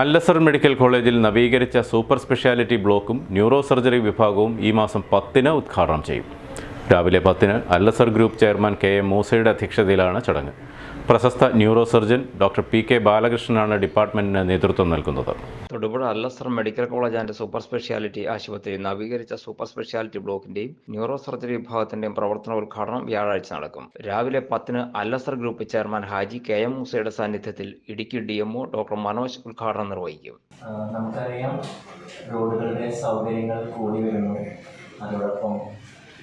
അല്ലസർ medical കോളേജിൽ നവീകരിച്ച super speciality ബ്ലോക്കും ന്യൂറോ സർജറി വിഭാഗവും ഈ മാസം പത്തിന് ഉദ്ഘാടനം ചെയ്യും. രാവിലെ പത്തിന് Al Azhar group chairman K M മൂസയുടെ അധ്യക്ഷതയിലാണ് ചടങ്ങ്. പ്രശസ്ത neuro surgeon doctor P K ബാലകൃഷ്ണനാണ് ഡിപ്പാർട്ട്മെന്റിന് നേതൃത്വം നൽകുന്നത്. Thodupuzha Alazhar medical college and super speciality ആശുപത്രി നവീകരിച്ച സൂപ്പർ സ്പെഷ്യാലിറ്റി ബ്ലോക്കിന്റെയും ന്യൂറോ സർജറി വിഭാഗത്തിന്റെയും പ്രവർത്തന ഉദ്ഘാടനം വ്യാഴാഴ്ച നടക്കും. രാവിലെ പത്തിന് Alazhar group chairman Haji K M മൂസയുടെ സാന്നിധ്യത്തിൽ Idukki D MO doctor Manoj ഉദ്ഘാടനം നിർവഹിക്കും. നമുക്കറിയാം റോഡുകളുടെ സൗകര്യങ്ങൾ കൂടി വരുന്നു. അതോടൊപ്പം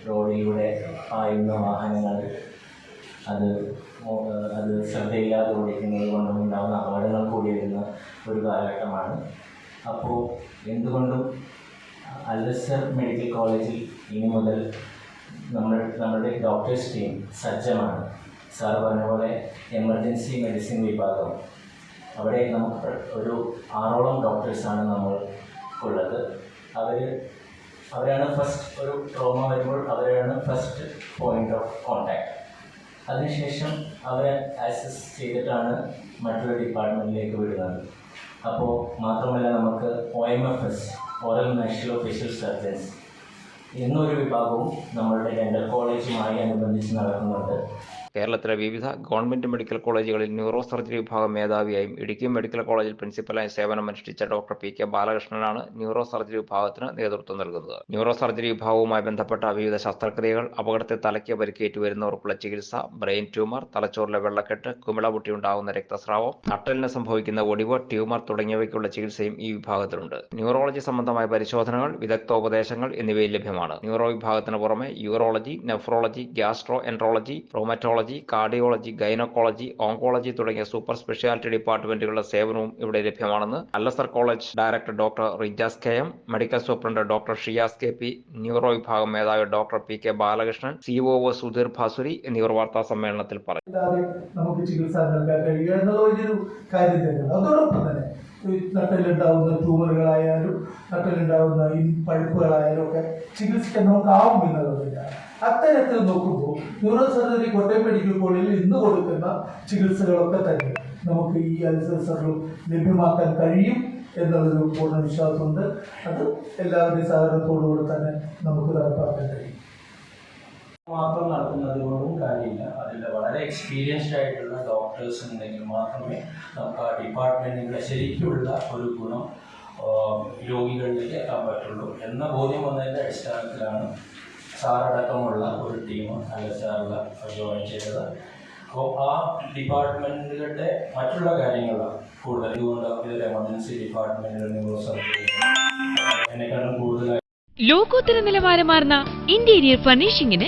റോഡിലൂടെ പായുന്ന വാഹനങ്ങൾ അത് അത് ശ്രദ്ധയില്ലാതെ ഓടിക്കുന്നത് കൊണ്ടും ഉണ്ടാകുന്ന അപകടങ്ങൾ കൂടി വരുന്ന ഒരു കാലഘട്ടമാണ്. അപ്പോൾ എന്തുകൊണ്ടും അല്ലസർ മെഡിക്കൽ കോളേജിൽ ഇനി മുതൽ നമ്മൾ നമ്മുടെ ഡോക്ടേഴ്സ് ടീം സജ്ജമാണ്. സാർ പറഞ്ഞ പോലെ എമർജൻസി മെഡിസിൻ വിഭാഗം. അവിടെ നമുക്ക് ഒരു ആറോളം ഡോക്ടേഴ്സാണ് നമ്മൾക്കുള്ളത് അവർ അവരാണ് ഫസ്റ്റ് ഒരു ട്രോമ വരുമ്പോൾ അവരാണ് ഫസ്റ്റ് പോയിന്റ് ഓഫ് കോണ്ടാക്ട് അതിനുശേഷം അവരെ ആക്സസ് ചെയ്തിട്ടാണ് മറ്റൊരു ഡിപ്പാർട്ട്മെന്റിലേക്ക് വിടുന്നത്. അപ്പോൾ മാത്രമല്ല നമുക്ക് O M F S oral national official surgeons എന്നൊരു വിഭാഗവും നമ്മളുടെ ഡെന്റൽ കോളേജുമായി അനുബന്ധിച്ച് നടക്കുന്നുണ്ട്. കേരളത്തിലെ വിവിധ ഗവൺമെന്റ് മെഡിക്കൽ കോളേജുകളിൽ ന്യൂറോ സർജറി വിഭാഗം മേധാവിയായും ഇടുക്കി മെഡിക്കൽ കോളേജിൽ പ്രിൻസിപ്പലായും സേവനമനുഷ്ഠിച്ച ഡോക്ടർ പി കെ ബാലകൃഷ്ണനാണ് ന്യൂറോ സർജറി വിഭാഗത്തിന് നേതൃത്വം നൽകുന്നത്. ന്യൂറോ സർജറി വിഭാഗവുമായി ബന്ധപ്പെട്ട വിവിധ ശസ്ത്രക്രിയകൾ അപകടത്തിൽ തലയ്ക്ക് പരിക്കേറ്റ് വരുന്നവർക്കുള്ള ചികിത്സ ബ്രെയിൻ ട്യൂമർ തലച്ചോറിലെ വെള്ളക്കെട്ട് കുമിളപൊട്ടി ഉണ്ടാകുന്ന രക്തസ്രാവം നട്ടലിന് സംഭവിക്കുന്ന ഒടിവ് ട്യൂമർ തുടങ്ങിയവയ്ക്കുള്ള ചികിത്സയും ഈ വിഭാഗത്തിലുണ്ട്. ന്യൂറോളജി സംബന്ധമായ പരിശോധനകൾ വിദഗ്ധോപദേശങ്ങൾ എന്നിവയിൽ ലഭ്യമാണ്. ന്യൂറോ വിഭാഗത്തിന് പുറമെ urology nephrology gastroenterology rheumatology cardiology gynaecology oncology തുടങ്ങിയ സൂപ്പർ സ്പെഷ്യാലിറ്റി ഡിപ്പാർട്ട്മെന്റുകളുടെ സേവനവും ഇവിടെ ലഭ്യമാണെന്ന് Alazhar college director doctor Rijas K M medical superintendent doctor Shiyas K P neuro വിഭാഗം മേധാവി doctor P K Balakrishnan COO Sudheer Bhasuri എന്നിവർ വാർത്താ സമ്മേളനത്തിൽ പറഞ്ഞു. നമുക്ക് ചികിത്സ നൽകാൻ കഴിയുക ഒരു കാര്യം തന്നെയാണ്. അതോടൊപ്പം തന്നെ നട്ടലുണ്ടാവുന്ന ട്യൂമറുകളായാലും നട്ടലുണ്ടാവുന്ന ഈ പഴുപ്പുകളായാലും ഒക്കെ ചികിത്സിക്കാൻ നമുക്കാവും എന്നുള്ളതില്ല. അത്തരത്തിൽ നോക്കുമ്പോൾ ന്യൂറോ സർജറി കോട്ടയം മെഡിക്കൽ കോളേജിൽ ഇന്ന് കൊടുക്കുന്ന ചികിത്സകളൊക്കെ തന്നെ നമുക്ക് ഈ അൽസറിലും ലഭ്യമാക്കാൻ കഴിയും എന്നുള്ളൊരു പൂർണ വിശ്വാസമുണ്ട്. അത് എല്ലാവരുടെയും സഹകരണത്തോടുകൂടി തന്നെ നമുക്ക് നടപ്പാക്കാൻ കഴിയും. മാത്രം നടത്തുന്നത് കൊണ്ടും കാര്യമില്ല. അതിൽ വളരെ എക്സ്പീരിയൻസ്ഡ് ആയിട്ടുള്ള ഡോക്ടേഴ്സ് ഉണ്ടെങ്കിൽ മാത്രമേ നമുക്ക് ആ ഡിപ്പാർട്ട്മെന്റിന്റെ ശരിക്കുള്ള ഒരു ഗുണം രോഗികളിലേക്ക് എത്താൻ പറ്റുള്ളൂ എന്ന ബോധ്യം വന്നതിന്റെ അടിസ്ഥാനത്തിലാണ് സാറടക്കമുള്ള ഒരു ടീം അല്ല സാറുള്ള ജോയിൻ ചെയ്തത്. അപ്പോൾ ആ ഡിപ്പാർട്ട്മെന്റുകളുടെ മറ്റുള്ള കാര്യങ്ങൾ കൂടുതൽ. ഇതുകൊണ്ട് ഇതൊരു എമർജൻസി ഡിപ്പാർട്ട്മെന്റിൽ നിങ്ങൾ ലോകോത്തര നിലവാരമാർന്ന interior ഫർണിഷിംഗിന്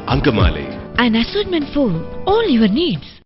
An assortment for all your needs.